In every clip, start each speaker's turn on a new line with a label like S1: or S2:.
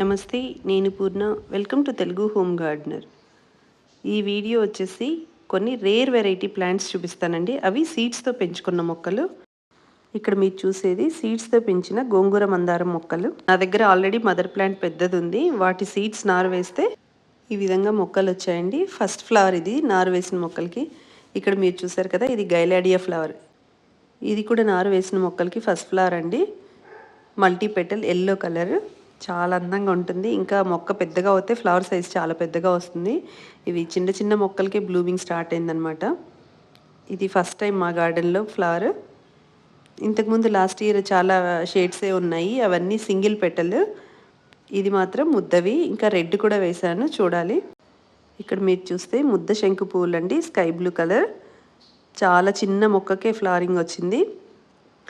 S1: నమస్తే నేను Purna. Welcome to Telugu home gardener ఈ వీడియో వచ్చేసి కొన్ని రేర్ వెరైటీ ప్లాంట్స్ చూపిస్తానండి. అవి సీడ్స్తో పెంచుకున్న మొక్కలు. ఇక్కడ మీరు చూసేది సీడ్స్తో పెంచిన గోంగూర మందారం మొక్కలు. నా దగ్గర ఆల్రెడీ మదర్ ప్లాంట్ పెద్దది ఉంది వాటి సీడ్స్ నారు వేస్తే ఈ విధంగా మొక్కలు వచ్చాయండి. ఫస్ట్ ఫ్లవర్ ఇది నారు వేసిన మొక్కలకి. ఇక్కడ మీరు చూసారు కదా ఇది గైలాడియా ఫ్లవర్ ఇది కూడా నారు వేసిన మొక్కలకి ఫస్ట్ ఫ్లవర్ అండి. మల్టీ పెటల్ ఎల్లో కలర్ చాలా అందంగా ఉంటుంది. ఇంకా మొక్క పెద్దగా అవుతే ఫ్లవర్ సైజ్ చాలా పెద్దగా వస్తుంది. ఇవి చిన్న చిన్న మొక్కలకే బ్లూమింగ్ స్టార్ట్ అయిందనమాట ఇది ఫస్ట్ టైం మా గార్డెన్లో ఫ్లవర్. ఇంతకుముందు లాస్ట్ ఇయర్ చాలా షేడ్సే ఉన్నాయి. అవన్నీ సింగిల్ పెటల్ ఇది మాత్రం ముద్దవి. ఇంకా రెడ్ కూడా వేశాను. చూడాలి. ఇక్కడ మీరు చూస్తే ముద్ద శంకు పువ్వులు అండి స్కై బ్లూ కలర్. చాలా చిన్న మొక్కకే ఫ్లవరింగ్ వచ్చింది.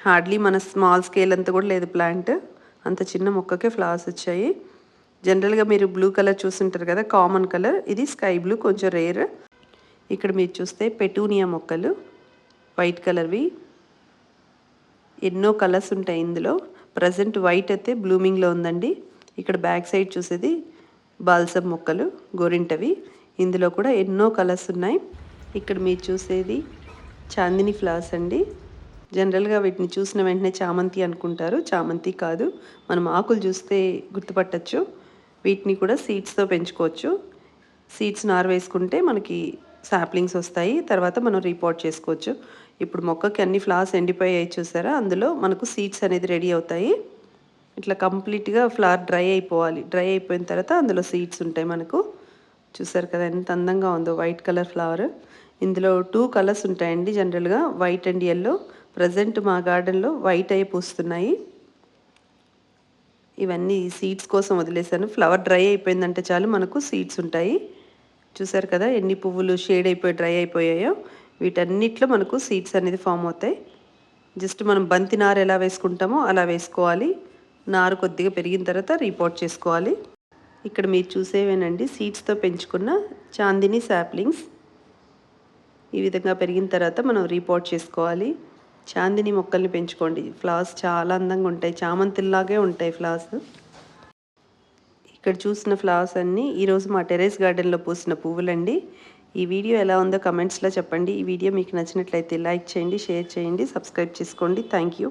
S1: హార్డ్లీ మన స్మాల్ స్కేల్ అంతా కూడా లేదు ప్లాంట్. అంత చిన్న మొక్కకే ఫ్లవర్స్ వచ్చాయి. జనరల్గా మీరు బ్లూ కలర్ చూస్తుంటారు కదా కామన్ కలర్. ఇది స్కై బ్లూ కొంచెం రేర్. ఇక్కడ మీరు చూస్తే పెటూనియా మొక్కలు వైట్ కలర్వి. ఎన్నో కలర్స్ ఉంటాయి ఇందులో. ప్రజెంట్ వైట్ అయితే బ్లూమింగ్లో ఉందండి. ఇక్కడ బ్యాక్ సైడ్ చూసేది బాల్సమ్ మొక్కలు గోరింటవి. ఇందులో కూడా ఎన్నో కలర్స్ ఉన్నాయి. ఇక్కడ మీరు చూసేది చాందిని ఫ్లవర్స్ అండి. జనరల్గా వీటిని చూసిన వెంటనే చామంతి అనుకుంటారు. చామంతి కాదు. మనం ఆకులు చూస్తే గుర్తుపట్టచ్చు. వీటిని కూడా సీడ్స్తో పెంచుకోవచ్చు. సీడ్స్ నారవేసుకుంటే మనకి సాప్లింగ్స్ వస్తాయి. తర్వాత మనం రిపోర్ట్ చేసుకోవచ్చు. ఇప్పుడు మొక్కకి అన్ని ఫ్లవర్స్ ఎండిపోయాయి చూసారా? అందులో మనకు సీడ్స్ అనేది రెడీ అవుతాయి. ఇట్లా కంప్లీట్గా ఫ్లవర్ డ్రై అయిపోవాలి. డ్రై అయిపోయిన తర్వాత అందులో సీడ్స్ ఉంటాయి మనకు. చూసారు కదా ఎంత అందంగా ఉందో. White colour flower. ఇందులో టూ కలర్స్ ఉంటాయండి జనరల్గా. White and yellow. ప్రజెంట్ మా గార్డెన్లో వైట్ అయి పూస్తున్నాయి. ఇవన్నీ సీడ్స్ కోసం వదిలేసాను ఫ్లవర్ డ్రై అయిపోయిందంటే చాలు మనకు సీడ్స్ ఉంటాయి. చూసారు కదా ఎన్ని పువ్వులు షేడ్ అయిపోయి డ్రై అయిపోయాయో? వీటన్నిటిలో మనకు సీడ్స్ అనేది ఫామ్ అవుతాయి. జస్ట్ మనం బంతి నారు ఎలా వేసుకుంటామో అలా వేసుకోవాలి. నారు కొద్దిగా పెరిగిన తర్వాత రిపోర్ట్ చేసుకోవాలి. ఇక్కడ మీరు చూసేవేనండి సీడ్స్తో పెంచుకున్న చాందిని శాప్లింగ్స్ ఈ విధంగా పెరిగిన తర్వాత మనం రిపోర్ట్ చేసుకోవాలి. చాందిని మొక్కల్ని పెంచుకోండి. ఫ్లవర్స్ చాలా అందంగా ఉంటాయి. చామంతిల్లాగే ఉంటాయి ఫ్లవర్స్. ఇక్కడ చూసిన ఫ్లవర్స్ అన్నీ ఈరోజు మా టెరెస్ గార్డెన్లో పూసిన పువ్వులండి. ఈ వీడియో ఎలా ఉందో కమెంట్స్లో చెప్పండి. ఈ వీడియో మీకు నచ్చినట్లయితే లైక్ చేయండి షేర్ చేయండి సబ్స్క్రైబ్ చేసుకోండి. Thank you.